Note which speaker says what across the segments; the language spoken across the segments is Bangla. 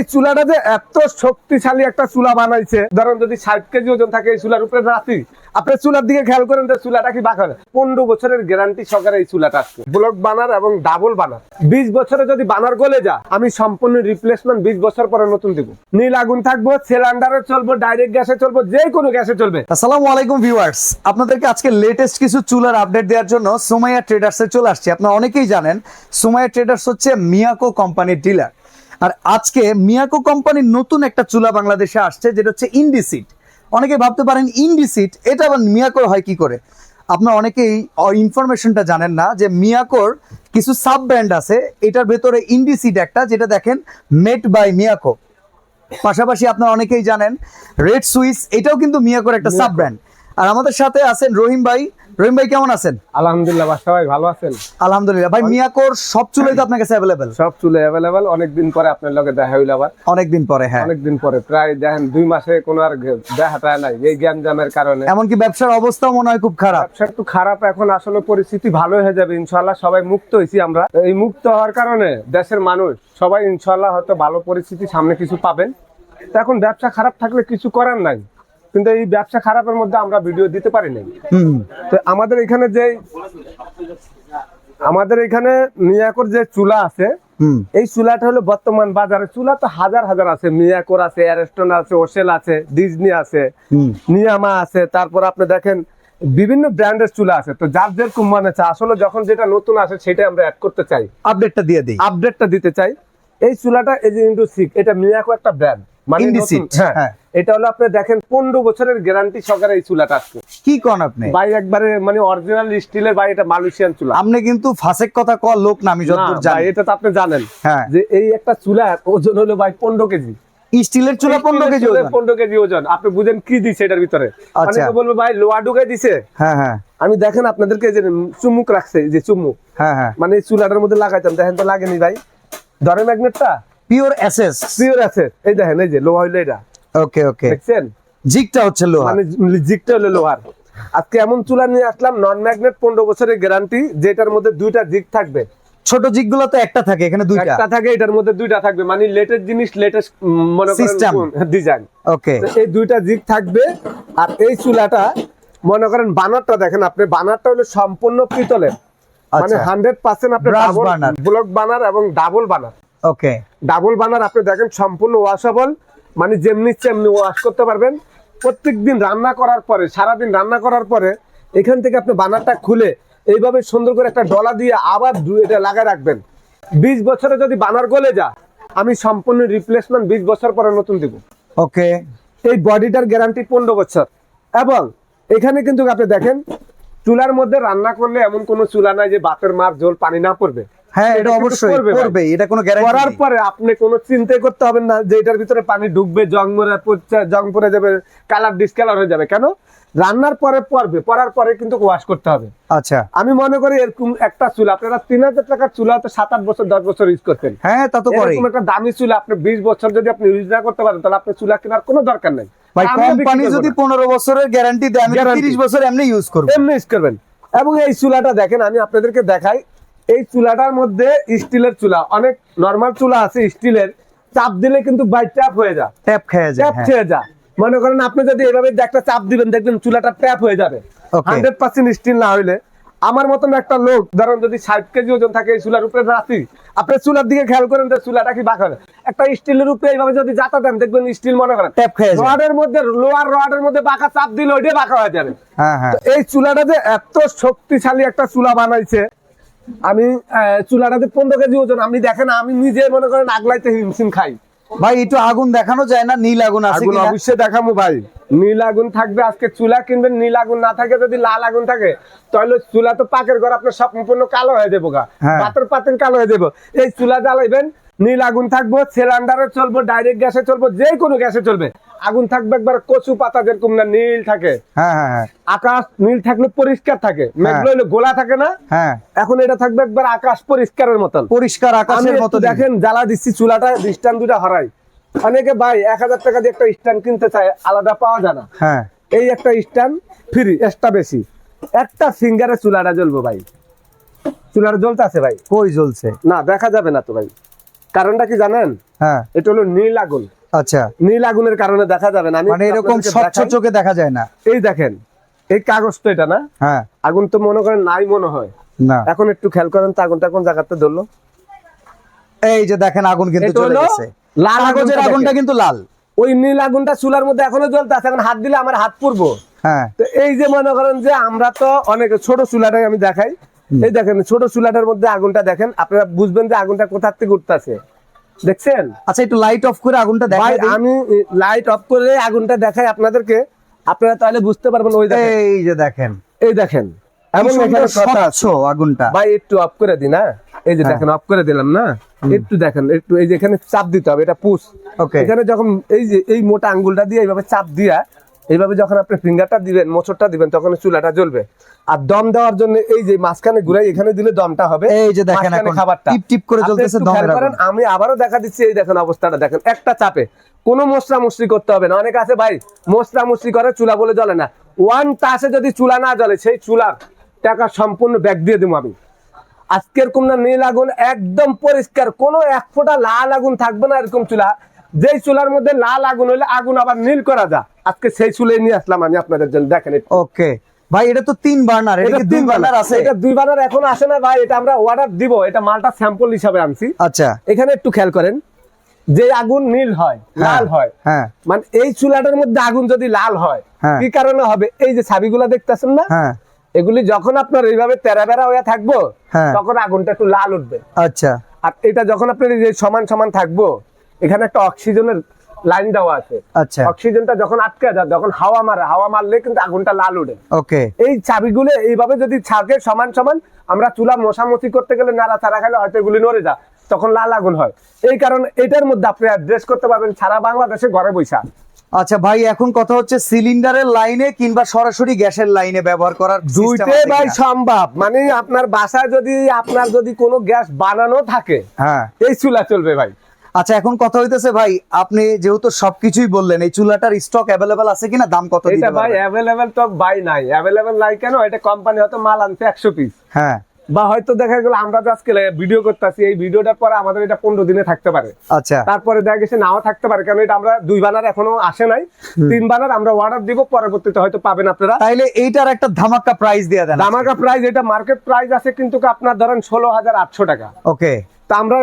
Speaker 1: এই চুলাটা যে এত শক্তিশালী একটা চুলা বানাইছে, ধরেন যদি ষাট কেজি ওজন থাকে এই চুলার উপরে রাখি, আপনি চুলার দিকে খেয়াল করেন যে চুলাটা কি বাঁকা পনেরো বছরের গ্যারান্টি সহকারে এই চুলাটা আসছে ব্লক বানার এবং ডাবল বানার। বিশ বছরে যদি বানার গলে যা আমি সম্পূর্ণ রিপ্লেসমেন্ট বিশ বছর পরে নতুন দিব। নীল আগুন থাকব সিলিন্ডারে চলবো ডাইরেক্ট গ্যাসে চলবো, যে কোনো গ্যাসে চলবে।
Speaker 2: আসসালামু আলাইকুম ভিউয়ার্স আপনাদেরকে আজকে লেটেস্ট কিছু চুলার আপডেট দেওয়ার জন্য সুমাইয়া ট্রেডার্সে চলে আসছি। আপনারা অনেকেই জানেন, সুমাইয়া ট্রেডার্স হচ্ছে মিয়াকো কোম্পানির ডিলার আর আজকে মিয়াকো কোম্পানির নতুন একটা চুলা বাংলাদেশে আসছে যেটা হচ্ছে ইন্ডিসিট অনেকে ভাবতে পারেন ইন্ডিসিট এটা আবার মিয়াকোর হয় কি করে? আপনার অনেকেই ইনফরমেশনটা জানেন না যে মিয়াকোর কিছু সাব ব্র্যান্ড আছে এটার ভেতরে ইন্ডিসিট একটা যেটা দেখেন মেড বাই মিয়াকো। পাশাপাশি আপনারা অনেকেই জানেন রেড সুইস এটাও কিন্তু মিয়াকোর একটা সাব ব্র্যান্ড আর আমাদের সাথে আছেন রহিম ভাই রহিম ভাই কেমন আছেন?
Speaker 1: আলহামদুলিল্লাহ বাসা ভাই ভালো আছেন?
Speaker 2: আলহামদুলিল্লাহ। ভাই মিয়াকোর সব চুলাই তো আপনার কাছে অ্যাভেলেবেল
Speaker 1: সব চুলে অ্যাভেলেবেল অনেকদিন পরে আপনার লগে দেখা হইল আবার।
Speaker 2: অনেকদিন পরে হ্যাঁ।
Speaker 1: অনেকদিন পরে প্রায় দেখেন দুই মাসে কোনো আর দেখাটা নাই এই জ্ঞান জামের কারণে।
Speaker 2: এমনকি ব্যবসার অবস্থাও মনে হয় খুব খারাপ।
Speaker 1: ব্যবসা একটু খারাপ এখন আসলে পরিস্থিতি ভালো হয়ে যাবে ইনশাল্লাহ সবাই মুক্ত হয়েছি আমরা। এই মুক্ত হওয়ার কারণে দেশের মানুষ সবাই ইনশাল্লাহ হয়তো ভালো পরিস্থিতি সামনে কিছু পাবেন। এখন ব্যবসা খারাপ থাকলে কিছু করার নাই। কিন্তু এই ব্যবসা খারাপের মধ্যে আমরা ভিডিও দিতে পারি নাই তো আমাদের এখানে যে আমাদের এখানে মিয়াকর যে চুলা আছে এই চুলাটা হলো বর্তমান বাজারে চুলা তো হাজার হাজার আছে। মিয়াকোর আছে অ্যারেস্টন আছে ওশেল আছে ডিজনি আছে নিয়ামা আছে তারপর আপনি দেখেন বিভিন্ন ব্র্যান্ডের চুলা আছে। তো যার যেরকম মানে আসলে যখন যেটা নতুন আসে সেটা আমরা অ্যাড করতে চাই।
Speaker 2: আপডেটটা দিয়ে দিই।
Speaker 1: আপডেটটা দিতে চাই। এই চুলাটা এই যে ইন্ডোসিক এটা মিয়াকো একটা ব্র্যান্ড মানে হ্যাঁ।
Speaker 2: হ্যাঁ।
Speaker 1: এটা হলো আপনি দেখেন পনেরো বছরের গ্যারান্টি সহকারে এই চুলাটা আসছে
Speaker 2: কি কোন আপনি?
Speaker 1: ভাই একবারে মানে অরিজিনাল স্টিলের ভাই এটা মালয়েশিয়ান চুলা।
Speaker 2: আপনি কিন্তু ফাসেক কথা কর লোক না আমি
Speaker 1: না,
Speaker 2: যতদূর জানি
Speaker 1: এটা তো আপনি জানেন
Speaker 2: হ্যাঁ।
Speaker 1: যে এই একটা চুলা ওজন হলো ভাই পনেরো কেজি।
Speaker 2: স্টিলের চুলা পনেরো কেজি ওজন।
Speaker 1: পনেরো কেজি ওজন। আপনি বুঝেন কি দিছে এটার ভিতরে?
Speaker 2: আচ্ছা।
Speaker 1: অনেকে বলব ভাই লোয়া ঢুকে দিছে।
Speaker 2: হ্যাঁ হ্যাঁ।
Speaker 1: আমি দেখেন আপনাদেরকে যে চুমুক রাখছে যে চুমুক।
Speaker 2: হ্যাঁ হ্যাঁ।
Speaker 1: মানে চুলাটার মধ্যে লাগাইতাম দেখেন তো লাগেনি ভাই। ধরে ম্যাগনেটটা?
Speaker 2: পিওর এসএস
Speaker 1: পিওর আছে এই দেখেন এই যে লোহা হইল এটা।
Speaker 2: ওকে ওকে
Speaker 1: দেখছেন?
Speaker 2: জিগটা হচ্ছে লোহা।
Speaker 1: মানে জিগটা হলো লোহার। আজকে এমন চুলা নিয়ে আসলাম নন ম্যাগনেট পনেরো বছরের গ্যারান্টি যেটার মধ্যে দুইটা জিগ থাকবে।
Speaker 2: ছোট জিগগুলো তো একটা থাকে এখানে দুইটা।
Speaker 1: একটা থাকে এটার মধ্যে দুইটা থাকবে। মানে লেটেস্ট জিনিস লেটেস্ট মনে. করেন ডিজাইন
Speaker 2: ওকে
Speaker 1: এই দুইটা জিগ থাকবে আর এই চুলাটা মনে করেন বানারটা দেখেন আপনি বানারটা হলো সম্পূর্ণ পিতলের। মানে
Speaker 2: আচ্ছা।
Speaker 1: আপনি ডাবল ব্লক বানার এবং ডাবল বানার
Speaker 2: ওকে
Speaker 1: ডাবল বানার আপনি দেখেন সম্পূর্ণ ওয়াশেবল মানে যেমনি তেমনি ওয়াশ করতে পারবেন। রান্না করার পরে রান্না করার পরে এখান থেকে আপনি বানারটা খুলে এইভাবে সুন্দর করে একটা ডলা দিয়ে আবার এটা লাগায় রাখবেন। বিশ বছরে যদি বানার গলে যা আমি সম্পূর্ণ রিপ্লেসমেন্ট বিশ বছর পরে নতুন দিব।
Speaker 2: ওকে
Speaker 1: এই বডিটার গ্যারান্টি পনেরো বছর। এবং এখানে কিন্তু আপনি দেখেন চুলার মধ্যে রান্না করলে এমন কোনো চুলা নাই যে বাতের মাপ জল পানি না পড়বে।
Speaker 2: হ্যাঁ এটা অবশ্যই
Speaker 1: করবে
Speaker 2: এটা কোনো
Speaker 1: করার পরে আপনি কোনো চিন্তাই করতে হবে না যে এটার ভিতরে পানি ঢুকবে জং মরে জং পড়ে যাবে কালার ডিসকালার হয়ে যাবে। কেন? রান্নার পরে পড়বে পড়ার পরে কিন্তু ওয়াশ করতে হবে।
Speaker 2: আচ্ছা।
Speaker 1: আমি মনে করি এরকম একটা চুলা আপনারা তিন হাজার টাকার চুলা তো সাত আট বছর দশ বছর ইউজ করতেন।
Speaker 2: হ্যাঁ তা তো করে
Speaker 1: এরকম একটা দামি চুলা আপনি বিশ বছর যদি আপনি ইউজ না করতে পারেন তাহলে আপনি চুলা কেনার কোনো দরকার নেই।
Speaker 2: ভাই কোম্পানি যদি। পনেরো বছরের গ্যারান্টি দেয় আমি। তিরিশ বছর এমনি ইউজ করব।
Speaker 1: এমনি ইউজ করবেন। এবং এই চুলাটা দেখেন আমি আপনাদেরকে দেখাই। এই চুলাটার মধ্যে স্টিলের চুলা অনেক নরমাল চুলা আছে স্টিলের। চাপ দিলে কিন্তু বাই ট্যাপ হয়ে যায়।
Speaker 2: ট্যাপ খেয়ে যায়
Speaker 1: ট্যাপ। খেয়ে যায়। মনে করেন আপনি যদি এভাবে একটা চাপ দিবেন দেখবেন চুলাটা ট্যাপ হয়ে যাবে। হান্ড্রেড পার্সেন্ট স্টিল না হইলে। আমার মতন একটা লোক ধরেন যদি ষাট কেজি ওজন থাকে এই চুলার উপরে রাখি আপনি চুলার দিকে খেয়াল করেন যে চুলাটা কি বাঁকা একটা স্টিলের উপরে এইভাবে যদি যাতা দেন দেখবেন স্টিল মনে করেন
Speaker 2: ট্যাপ খেয়ে
Speaker 1: রডের মধ্যে লোয়ার রডের মধ্যে বাঁকা চাপ দিলে ওইটাই বাঁকা হয়ে যাবে।
Speaker 2: হ্যাঁ হ্যাঁ।
Speaker 1: এই চুলাটা যে এত শক্তিশালী একটা চুলা বানাইছে আমি চুলাটাতে পনেরো কেজি ওজন আপনি দেখেন আমি নিজে মনে করেন আগলাইতে হিমশিম খাই।
Speaker 2: ভাই একটু আগুন দেখানো যায় না? নীল আগুন আছে
Speaker 1: আগুন? অবশ্যই দেখাবো ভাই। নীল আগুন থাকবে আজকে চুলা কিনবেন নীল আগুন না থাকে যদি লাল আগুন থাকে তাহলে চুলা তো পাকের ঘর আপনার সম্পূর্ণ কালো হয়ে দেবো গা।
Speaker 2: পাতর
Speaker 1: পাতের পাতের কালো হয়ে দেবো এই চুলা জ্বালাইবেন নীল আগুন থাকব সিলিন্ডারে চলবো ডাইরেক্ট গ্যাসে চলবো যে কোনো গ্যাসে চলবে। আগুন থাকবে একবার কচু পাতা যেরকম না নীল থাকে।
Speaker 2: হ্যাঁ হ্যাঁ হ্যাঁ।
Speaker 1: আকাশ নীল থাকলে পরিষ্কার থাকে মেঘগুলো গোলা থাকে না।
Speaker 2: হ্যাঁ।
Speaker 1: এখন এটা থাকবে একবার আকাশ পরিষ্কারের মতন।
Speaker 2: পরিষ্কার আকাশের মতো দেখেন।
Speaker 1: জ্বালা দিচ্ছি চুলাটা স্ট্যান্ড দুটা হারাই। অনেকে ভাই এক হাজার টাকা দিয়ে একটা স্ট্যান্ড কিনতে চায় আলাদা পাওয়া যায় না।
Speaker 2: হ্যাঁ।
Speaker 1: এই একটা স্ট্যান্ড ফ্রি এক্সট্রা বেশি। একটা ফিঙ্গারে চুলাটা জ্বলবো ভাই। চুলাটা জ্বলতে আছে ভাই।
Speaker 2: কই জ্বলছে?
Speaker 1: না দেখা যাবে না তো ভাই। কারণটা কি জানেন?
Speaker 2: হ্যাঁ।
Speaker 1: এটা হলো নীল আগুন।
Speaker 2: আচ্ছা।
Speaker 1: নীল আগুনের কারণে দেখা যাবে না।
Speaker 2: মানে এরকম স্বচ্ছ চোখে দেখা যায় না।
Speaker 1: এই দেখেন এই কাগজ তো এটা না?
Speaker 2: হ্যাঁ।
Speaker 1: আগুন তো মনে করেন নাই মনে হয়।
Speaker 2: না।
Speaker 1: এখন একটু খেয়াল করেন তো আগুনটা কোন জায়গাতে ধরলো।
Speaker 2: এই যে দেখেন আগুন কিন্তু চলে গেছে।
Speaker 1: লাল
Speaker 2: কাগজের
Speaker 1: আগুনটা
Speaker 2: কিন্তু লাল।
Speaker 1: ওই নীল আগুনটা চুলার মধ্যে এখনও জ্বলতে আছে। এখন হাত দিলে আমার হাত পুড়বো।
Speaker 2: হ্যাঁ।
Speaker 1: তো এই যে মনে করেন যে আমরা তো অনেক ছোট চুলাটাই আমি দেখাই। এই দেখেন ছোট চুলাটার মধ্যে আগুনটা দেখেন। আপনারা বুঝবেন যে আগুনটা কোথার থেকে উঠতেছে। দেখছেন?
Speaker 2: আচ্ছা একটু লাইট অফ করে আগুনটা দেখাই
Speaker 1: আমি লাইট অফ করে আগুনটা দেখাই আপনাদেরকে। আপনারা তাহলে বুঝতে পারবেন ওই দেখেন।
Speaker 2: এই যে দেখেন।
Speaker 1: এই দেখেন
Speaker 2: সুন্দর
Speaker 1: এখানে কথা।
Speaker 2: আগুনটা।
Speaker 1: ভাই একটু অফ করে দিন হ্যাঁ? এই যে দেখেন অফ করে দিলাম না? একটু দেখেন একটু এই যে এখানে চাপ দিতে হবে এটা পুশ।
Speaker 2: ওকে
Speaker 1: এখানে যখন এই যে এই মোটা আঙ্গুলটা দিয়ে এইভাবে চাপ দিয়া এইভাবে যখন আপনি ফিঙ্গারটা দিবেন মোচরটা দিবেন তখন চুলাটা জ্বলবে। আর দম দেওয়ার জন্য এই যে মাঝখানে ঘুরাই এখানে দিলে দমটা হবে।
Speaker 2: এই যে দেখেন এখন
Speaker 1: খাবারটা।
Speaker 2: টিপ টিপ করে জ্বলতেছে
Speaker 1: খেয়াল করেন, আমি আবারও দেখা দিচ্ছি এই দেখেন অবস্থাটা দেখেন একটা চাপে। কোনো মশলা মুসরি করতে হবে না। অনেক আছে ভাই মশলা মুসরি করে চুলা বলে জ্বলে না। ওয়ান টাসে যদি চুলা না জ্বলে সেই চুলার টাকা সম্পূর্ণ ব্যাগ দিয়ে দেবো আমি। আজকের না নীল আগুন একদম পরিষ্কার কোনো এক ফোঁটা লাল আগুন থাকবে না এরকম চুলা। যেই চুলার মধ্যে লাল আগুন হইলে আগুন আবার নীল করা যায়। আজকে সেই চুলে নিয়ে আসলাম আমি আপনাদের জন্য দেখেন
Speaker 2: ওকে। ভাই এটা তো তিন বার্নার এটা কি দুই বার্নার আছে?
Speaker 1: এটা দুই বানার এখন আসে না ভাই এটা আমরা অর্ডার দিব এটা মালটা স্যাম্পল হিসাবে আনছি।
Speaker 2: আচ্ছা।
Speaker 1: এখানে একটু খেয়াল করেন যে আগুন নীল হয় লাল হয়
Speaker 2: হ্যাঁ।
Speaker 1: মানে এই চুলাটার মধ্যে আগুন যদি লাল হয়
Speaker 2: হ্যাঁ।
Speaker 1: কি কারণে হবে? এই যে ছাবিগুলা দেখতেছেন না?
Speaker 2: হ্যাঁ।
Speaker 1: এগুলি যখন আপনার এইভাবে তেরা বেড়া হয়ে থাকব
Speaker 2: হ্যাঁ।
Speaker 1: তখন আগুনটা একটু লাল উঠবে।
Speaker 2: আচ্ছা।
Speaker 1: আর এটা যখন আপনার সমান সমান থাকব এখানে একটা অক্সিজেনের লাইন দেওয়া আছে।
Speaker 2: আচ্ছা।
Speaker 1: অক্সিজেনটা যখন আটকে যায় যখন হাওয়া মারে হাওয়া মারলে কিন্তু আগুনটা লাল উঠে
Speaker 2: ওকে।
Speaker 1: এই চাবিগুলো এইভাবে যদি থাকে সমান সমান আমরা চুলা মশামশি করতে গেলে নাড়া ছাড়া খেলে হয়তো এগুলি নড়ে যায় তখন লাল আগুন হয়। এই কারণে এটার মধ্যে আপনি অ্যাড্রেস করতে পারবেন সারা বাংলাদেশে ঘরে বৈশা
Speaker 2: আচ্ছা ভাই এখন কথা হচ্ছে সিলিন্ডারের লাইনে কিংবা সরাসরি গ্যাসের লাইনে ব্যবহার করার
Speaker 1: দুইটাই ভাই সম্ভব। মানে আপনার বাসায় যদি আপনার যদি কোনো গ্যাস বানানো থাকে
Speaker 2: হ্যাঁ।
Speaker 1: এই চুলা চলবে ভাই।
Speaker 2: আচ্ছা এখন কথা হইতেছে ভাই আপনি যেহেতু সবকিছুই বললেন এই চুলাটার স্টক অ্যাভেলেবেল আছে কিনা দাম কত
Speaker 1: এটা ভাই? অ্যাভেলেবেল তো ভাই নাই। অ্যাভেলেবেল নাই কেন? এটা কোম্পানি হয়তো মাল আনছে একশো পিস
Speaker 2: হ্যাঁ।
Speaker 1: বা হয়তো দেখা গেল আমরা আজকে ভিডিও করতেছি এই ভিডিওটার পরে আমাদের এটা পনেরো দিনে থাকতে পারে।
Speaker 2: আচ্ছা।
Speaker 1: তারপরে দেখা গেছে নাও থাকতে পারে কারণ এটা আমরা দুই বানার এখনও আসে নাই। তিন বানার আমরা অর্ডার দিব পরবর্তীতে হয়তো পাবেন আপনারা।
Speaker 2: তাইলে এইটার একটা ধামাকা প্রাইস দিয়ে দেন
Speaker 1: দামাকা প্রাইস এটা মার্কেট প্রাইস আছে কিন্তু আপনার ধরেন ষোলো হাজার আটশো টাকা।
Speaker 2: ওকে
Speaker 1: তা আমরা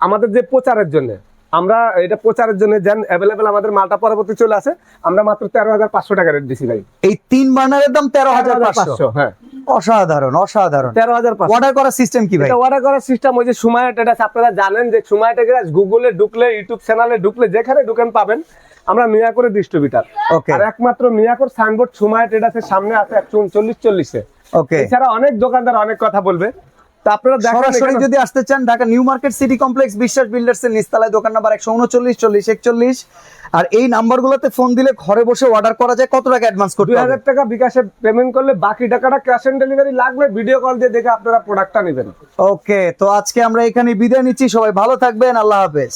Speaker 1: আমাদের যে প্রচারের জন্য আমরা এটা প্রচারের জন্য যেন অ্যাভেলেবেল আমাদের মালটা পরবর্তী চলে আসে আমরা মাত্র তেরো হাজার পাঁচশো টাকা রেট দিছি ভাই।
Speaker 2: এই তিন বার্নারের দাম তেরো হাজার পাঁচশো?
Speaker 1: হ্যাঁ।
Speaker 2: অসাধারণ অসাধারণ।
Speaker 1: তেরো হাজার
Speaker 2: অর্ডার করার সিস্টেম কি ভাই?
Speaker 1: অর্ডার করার সিস্টেম ওই যে সুমায়া ট্রেডার্স আপনারা জানেন যে সুমায়া ট্রেডার্স গুগলে ঢুকলে ইউটিউব চ্যানেলে ঢুকলে যেখানে ঢুকেন পাবেন আমরা মিয়াকোরের ডিস্ট্রিবিউটার
Speaker 2: Okay.
Speaker 1: আর একমাত্র মিয়াকোর সাইনবোর্ড সুমায়া ট্রেডার্সের সামনে আছে একশো উনচল্লিশ চল্লিশে।
Speaker 2: ওকে
Speaker 1: এছাড়া অনেক দোকানদার অনেক কথা বলবে। আপনারা
Speaker 2: সরাসরি যদি আসতে চান Dhaka new market city complex Biswas builders এর নিস্তালায় দোকান নাম্বার একশো উনচল্লিশ চল্লিশ একচল্লিশ। আর এই নাম্বারগুলোতে ফোন দিলে ঘরে বসে অর্ডার করা যায়। কত টাকা অ্যাডভান্স করতে
Speaker 1: দুই হাজার টাকা বিকাশে পেমেন্ট করলে বাকি টাকাটা ক্যাশ অন ডেলিভারি লাগবে ভিডিও কল দিয়ে দেখে আপনারা প্রোডাক্টটা নেবেন।
Speaker 2: ওকে তো আজকে আমরা এখানে বিদায় নিচ্ছি। সবাই ভালো থাকবেন আল্লাহ হাফেজ।